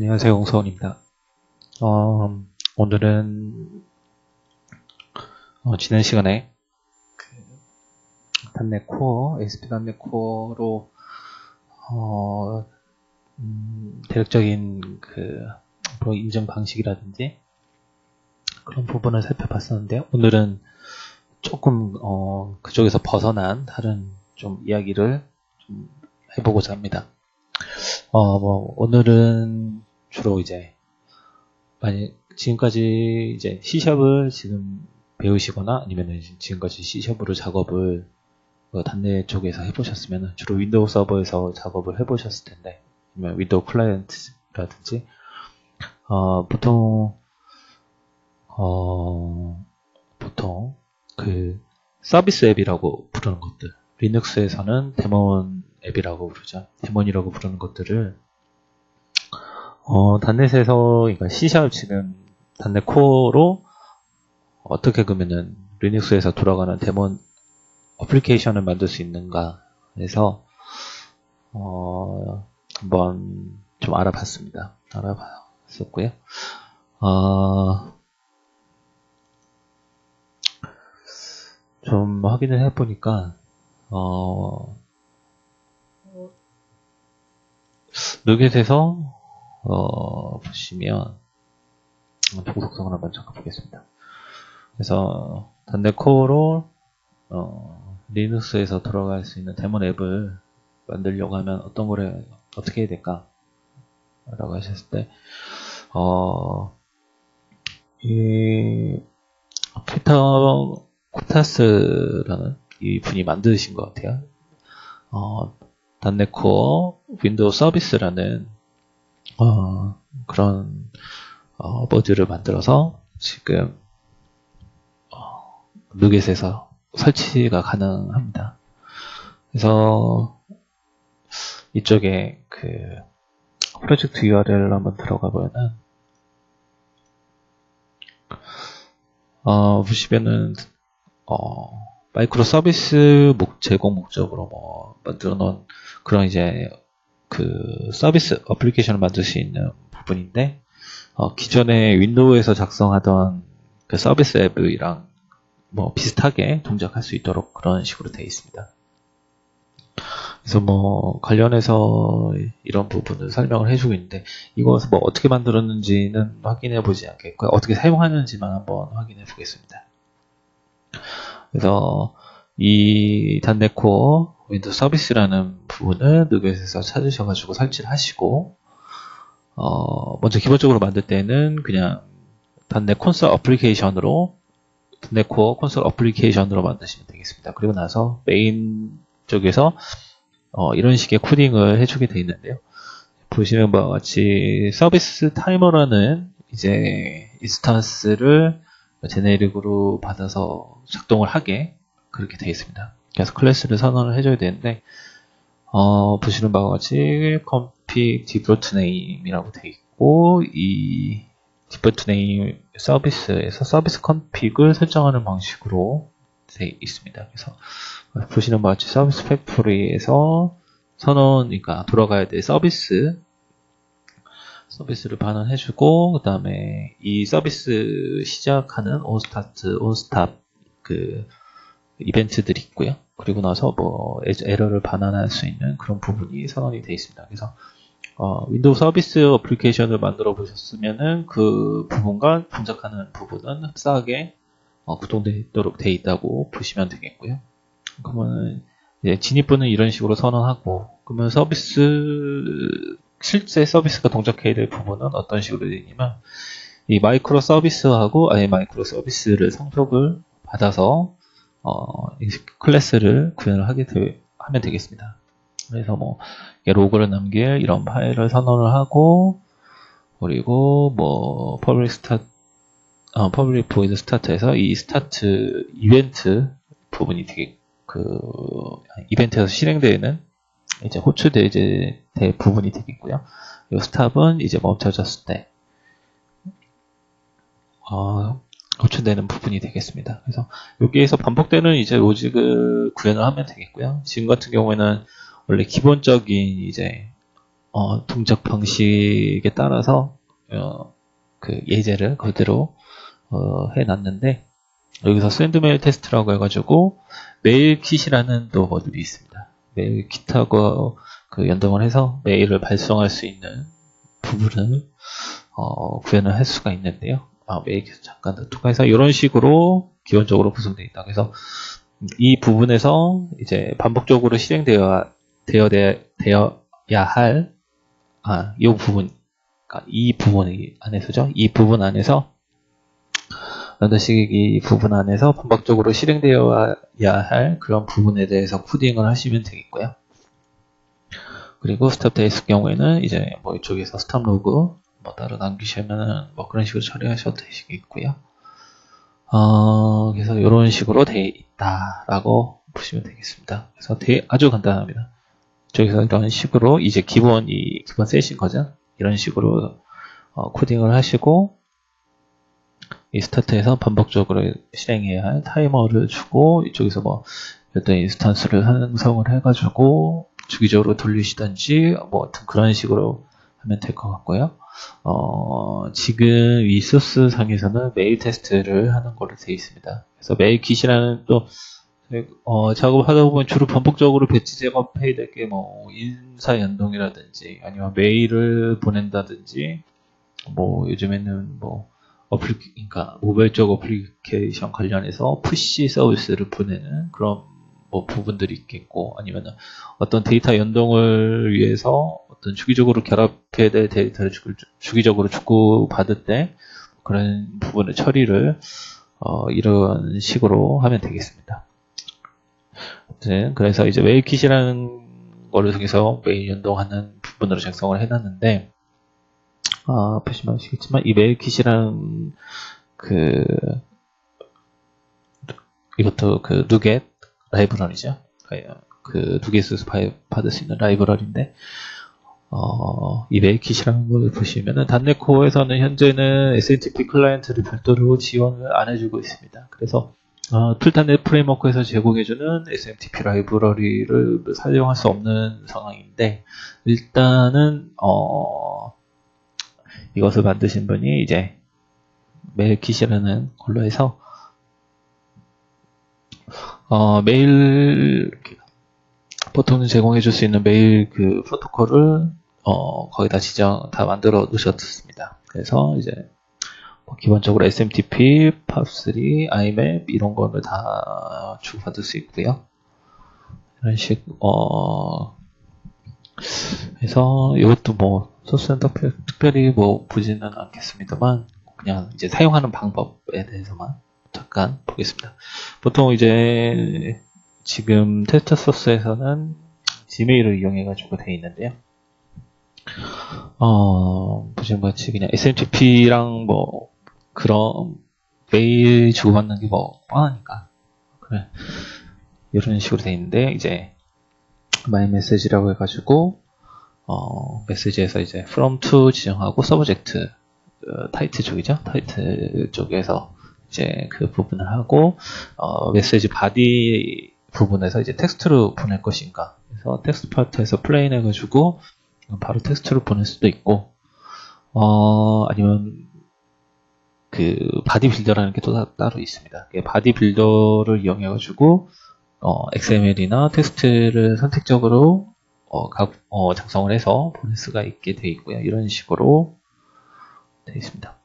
안녕하세요, 홍서원입니다. 어, 오늘은 어, 지난 시간에 그 단넷 코어, ASP 단넷 코어로 어, 음, 대략적인 그뭐 인증 방식이라든지 그런 부분을 살펴봤었는데요. 오늘은 조금 어, 그쪽에서 벗어난 다른 좀 이야기를 좀 해보고자 합니다. 어, 뭐, 오늘은 주로 이제, 만약, 지금까지 이제 C샵을 지금 배우시거나 아니면 지금까지 C샵으로 작업을 그 단내 쪽에서 해보셨으면 주로 윈도우 서버에서 작업을 해보셨을 텐데, 아니면 윈도우 클라이언트라든지, 어, 보통, 어, 보통 그 서비스 앱이라고 부르는 것들, 리눅스에서는 데몬 앱이라고 부르죠. 데몬이라고 부르는 것들을 어, 단넷에서 그러니까 C샵 지금 단넷 코어로 어떻게 그러면은 리눅스에서 돌아가는 데몬 어플리케이션을 만들 수 있는가 해서 어, 한번 좀 알아봤습니다. 알아봤었고요. 어, 좀 확인을 해보니까 어, 누겟에서 어, 보시면 동속성을 한번 잠깐 보겠습니다. 그래서 단대 코어로 어, 리눅스에서 들어갈 수 있는 데몬 앱을 만들려고 하면 어떤 거를 어떻게 해야 될까? 라고 하셨을 때, 어, 이, 피터 코타스라는 이 분이 만드신 것 같아요. 어, 단넷 코어 윈도우 서비스라는 어, 그런 어, 모듈을 만들어서 지금 어, 누겟에서 설치가 가능합니다. 그래서 이쪽에 그 프로젝트 URL을 한번 들어가 보면은 어, 보시면은 어, 마이크로 서비스 목 제공 목적으로 뭐 만들어 놓은 그런 이제 그 서비스 어플리케이션을 만들 수 있는 부분인데 어, 기존에 윈도우에서 작성하던 그 서비스 앱이랑 뭐 비슷하게 동작할 수 있도록 그런 식으로 되어 있습니다. 그래서 뭐 관련해서 이런 부분을 설명을 해주고 있는데 이것을 뭐 어떻게 만들었는지는 확인해 보지 않겠고요. 어떻게 사용하는지만 한번 확인해 보겠습니다. 그래서 이 단데코 윈도우 서비스라는 부분을 누겟에서 찾으셔가지고 설치를 하시고 어, 먼저 기본적으로 만들 때는 그냥 단내 콘솔 어플리케이션으로 단내 코어 콘솔 어플리케이션으로 만드시면 되겠습니다. 그리고 나서 메인 쪽에서 어, 이런 식의 코딩을 해주게 되어 있는데요. 보시면 바와 같이 서비스 타이머라는 이제 인스턴스를 제네릭으로 받아서 작동을 하게 그렇게 되어 있습니다. 그래서 클래스를 선언을 해줘야 되는데 어, 보시는 바와 같이 config default name이라고 되어 있고 이 default name 서비스에서 서비스 config을 설정하는 방식으로 되어 있습니다. 그래서 보시는 바와 같이 서비스 팩토리에서 선언, 그러니까 돌아가야 될 서비스 서비스를 반환해주고 그 다음에 이 서비스 시작하는 onStart, onStop 그 이벤트들이 있고요. 그리고 나서 뭐 에러를 반환할 수 있는 그런 부분이 선언이 되어 있습니다. 그래서 어, 윈도우 서비스 어플리케이션을 만들어 보셨으면은 그 부분과 동작하는 부분은 흡사하게 어, 구동되도록 되어 있다고 보시면 되겠고요. 그러면 진입부는 이런 식으로 선언하고 그러면 서비스 실제 서비스가 동작해야 될 부분은 어떤 식으로 되냐면 이 마이크로 서비스하고 아예 마이크로 서비스를 성속을 받아서 어, 클래스를 구현을 하게 되, 하면 되겠습니다. 그래서 뭐 로그를 남길 이런 파일을 선언을 하고 그리고 뭐 퍼블릭 스타트 어, 퍼블릭 보이드 스타트에서 이 스타트 이벤트 부분이 되게 그 이벤트에서 실행되는 이제 호출돼 이제 될 부분이 되겠고요. 이 스탑은 이제 멈춰졌을 때 어, 호출되는 부분이 되겠습니다. 그래서 여기에서 반복되는 이제 로직을 구현을 하면 되겠고요. 지금 같은 경우에는 원래 기본적인 이제 어, 동작 방식에 따라서 어, 그 예제를 그대로 어, 해놨는데 여기서 샌드메일 테스트라고 해가지고 메일킷이라는 또 모듈이 있습니다. 메일킷하고 그 연동을 해서 메일을 발송할 수 있는 부분을 어, 구현을 할 수가 있는데요. 아, 메일킷 잠깐 더 투과해서 이런 식으로 기본적으로 구성되어 있다. 그래서 이 부분에서 이제 반복적으로 실행되어 되어 되어야 할 아, 이 부분, 그러니까 이 부분 안에서죠. 이 부분 안에서 런더식 이 부분 안에서 반복적으로 실행되어야 할 그런 부분에 대해서 코딩을 하시면 되겠고요. 그리고 스탑 데이스 경우에는 이제 뭐 이쪽에서 스탑 로그 뭐 따로 남기시면 뭐 그런 식으로 처리하셔도 되시겠고요. 어, 그래서 이런 식으로 되어 있다라고 보시면 되겠습니다. 그래서 되게 아주 간단합니다. 저기서 이런 식으로 이제 기본 이 기본 셋인 거죠. 이런 식으로 어, 코딩을 하시고 이 스타트에서 반복적으로 실행해야 할 타이머를 주고 이쪽에서 뭐 어떤 인스턴스를 형성을 해가지고 주기적으로 돌리시던지 뭐 그런 식으로 하면 될 것 같고요. 어, 지금 이 소스 상에서는 메일 테스트를 하는 걸로 되어 있습니다. 그래서 메일 킷이라는 또 어, 작업을 하다 보면 주로 반복적으로 배치 작업해야 될 게 뭐 인사 연동이라든지 아니면 메일을 보낸다든지 뭐 요즘에는 뭐 어플리 그러니까 모바일적 어플리케이션 관련해서 푸시 서비스를 보내는 그런 뭐 부분들이 있겠고 아니면 어떤 데이터 연동을 위해서 어떤 주기적으로 결합해야 될 데이터를 주기적으로 주고 받을 때 그런 부분의 처리를 어, 이런 식으로 하면 되겠습니다. 네, 그래서 이제 웨이킷이라는 거를 통해서 메일 연동하는 부분으로 작성을 해놨는데 아, 보시면 아시겠지만 이 메일킷이라는 그 이것도 그 누겟 라이브러리죠. 그 누겟에서 받을 수 있는 라이브러리인데 어, 이 메일킷이라는 걸 보시면은 단넷코어에서는 현재는 SNTP 클라이언트를 별도로 지원을 안 해주고 있습니다. 그래서 어, 풀단넷 프레임워크에서 제공해주는 SMTP 라이브러리를 사용할 수 없는 상황인데 일단은 어, 이것을 만드신 분이 이제 메일킷이라는 걸로 해서 어, 메일 보통 제공해 줄 수 있는 메일 그 프로토콜을 어, 거의 다 지정 다 만들어 놓으셨습니다. 그래서 이제 뭐 기본적으로 SMTP, POP3, IMAP 이런 거를 다 주고받을 수 있고요. 이런 식, 어, 그래서 이것도 뭐 소스는 특별히 뭐 보지는 않겠습니다만 그냥 이제 사용하는 방법에 대해서만 잠깐 보겠습니다. 보통 이제 지금 테스트 소스에서는 지메일을 이용해 가지고 되어 있는데요. 어, 보시는 같이 그냥 SMTP랑 뭐 그런 메일 주고받는 게 뭐 뻔하니까 그래 이런 식으로 되어 있는데 이제 마이 메시지라고 해가지고 어, 메시지에서 이제 from to 지정하고 서브젝트 어, 타이틀 쪽이죠. 타이틀 쪽에서 이제 그 부분을 하고 어, 메시지 바디 부분에서 이제 텍스트로 보낼 것인가. 그래서 텍스트 파트에서 플레인 해가지고 바로 텍스트로 보낼 수도 있고 어, 아니면 그 바디 빌더라는 게 또 따로 있습니다. 바디 빌더를 이용해가지고 어, XML이나 텍스트를 선택적으로 어, 각, 어, 작성을 해서 보낼 수가 있게 되어 있고요. 이런 식으로 되어 있습니다.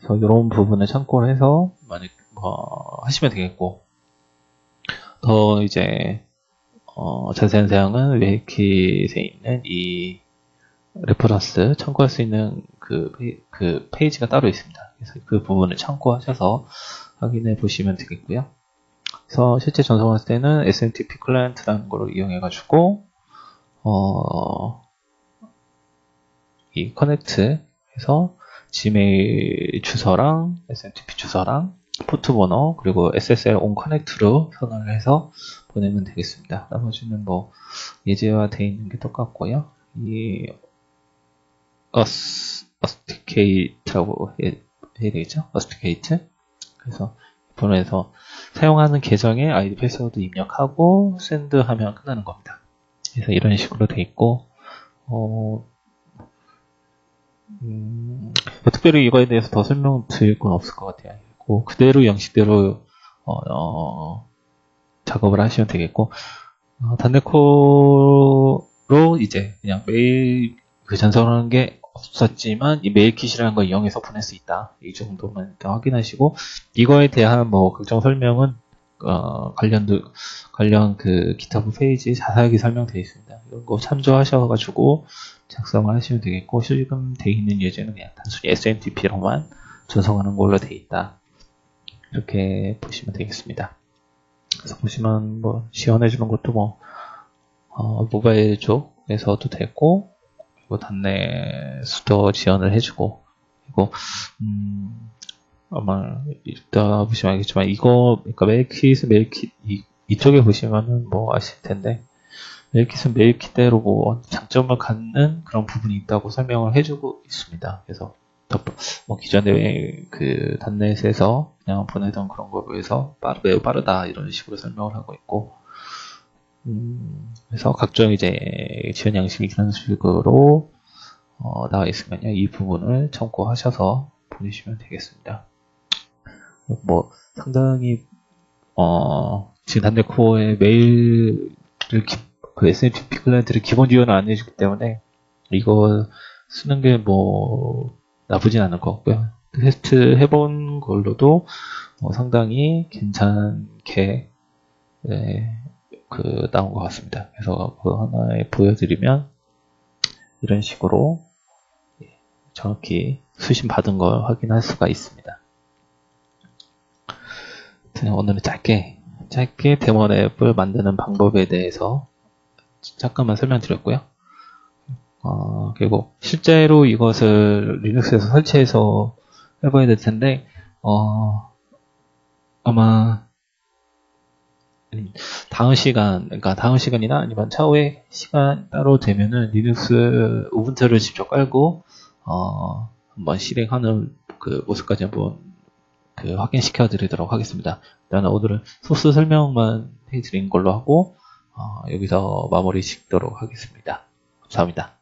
그래서 이런 부분을 참고를 해서 만약 뭐 하시면 되겠고 더 이제 어, 자세한 사항은 웨이킷에 있는 이 레퍼런스 참고할 수 있는 그, 그 페이지가 따로 있습니다. 그래서 그 부분을 참고하셔서 확인해 보시면 되겠고요. 그래서 실제 전송할 때는 SMTP 클라이언트라는 걸 이용해 가지고 어, 이 커넥트 해서 지메일 주소랑 SMTP 주소랑 포트 번호 그리고 SSL 온 커넥트로 선언을 해서 보내면 되겠습니다. 나머지는 뭐 예제화 되어 있는 게 똑같고요. 이 어스, 어스티케이트라고 해야 되겠죠? 어스티케이트 그래서 번호에서 사용하는 계정에 아이디 패스워드 입력하고 샌드 하면 끝나는 겁니다. 그래서 이런 식으로 돼 있고 어, 음, 특별히 이거에 대해서 더 설명 드릴 건 없을 것 같아요. 그 그대로 형식대로 어, 어, 작업을 하시면 되겠고 어, 단네코로 이제 그냥 메일 그 전송하는 게 없었지만 이 메일킷이라는 걸 이용해서 보낼 수 있다. 이 정도만 일단 확인하시고 이거에 대한 뭐 걱정 설명은 어, 관련도 관련 그 기타부 페이지에 자세하게 설명되어 있습니다. 이런 거 참조하셔가지고 작성을 하시면 되겠고 지금 되어 있는 예제는 그냥 단순히 SMTP로만 전송하는 걸로 되어 있다. 이렇게 보시면 되겠습니다. 그래서 보시면 뭐 지원해주는 것도 뭐 어, 모바일 쪽에서도 되고 그리고 단내 수도 지원을 해주고 그리고 음, 아마 이따 보시면 알겠지만 이거 그러니까 메일킷 메일킷 이, 이쪽에 보시면은 뭐 아실 텐데 메일킷은 메일킷대로 뭐 장점을 갖는 그런 부분이 있다고 설명을 해주고 있습니다. 그래서 뭐 기존에 그 단넷에서 그냥 보내던 그런 거로 해서 빠르, 매우 빠르다 이런 식으로 설명을 하고 있고 음, 그래서 각종 이제 지원 양식이 그런 식으로 어, 나와 있으면요 이 부분을 참고하셔서 보내시면 되겠습니다. 뭐 상당히 어, 지금 단넷 코어의 메일을 기, 그 SMTP 클라이언트를 기본 지원을 안 해주기 때문에 이거 쓰는 게 뭐 나쁘진 않을 것 같고요. 테스트 해본 걸로도 어, 상당히 괜찮게 네, 그 나온 것 같습니다. 그래서 그 하나에 보여드리면 이런 식으로 정확히 수신 받은 걸 확인할 수가 있습니다. 오늘은 짧게 짧게 데모 앱을 만드는 방법에 대해서 잠깐만 설명드렸고요. 어, 그리고 실제로 이것을 리눅스에서 설치해서 해봐야 될 텐데 어, 아마 다음 시간, 그러니까 다음 시간이나 아니면 차후에 시간 따로 되면은 리눅스 우분투를 직접 깔고 어, 한번 실행하는 그 모습까지 한번 그 확인시켜 드리도록 하겠습니다. 일단 오늘은 소스 설명만 해드린 걸로 하고 어, 여기서 마무리 짓도록 하겠습니다. 감사합니다.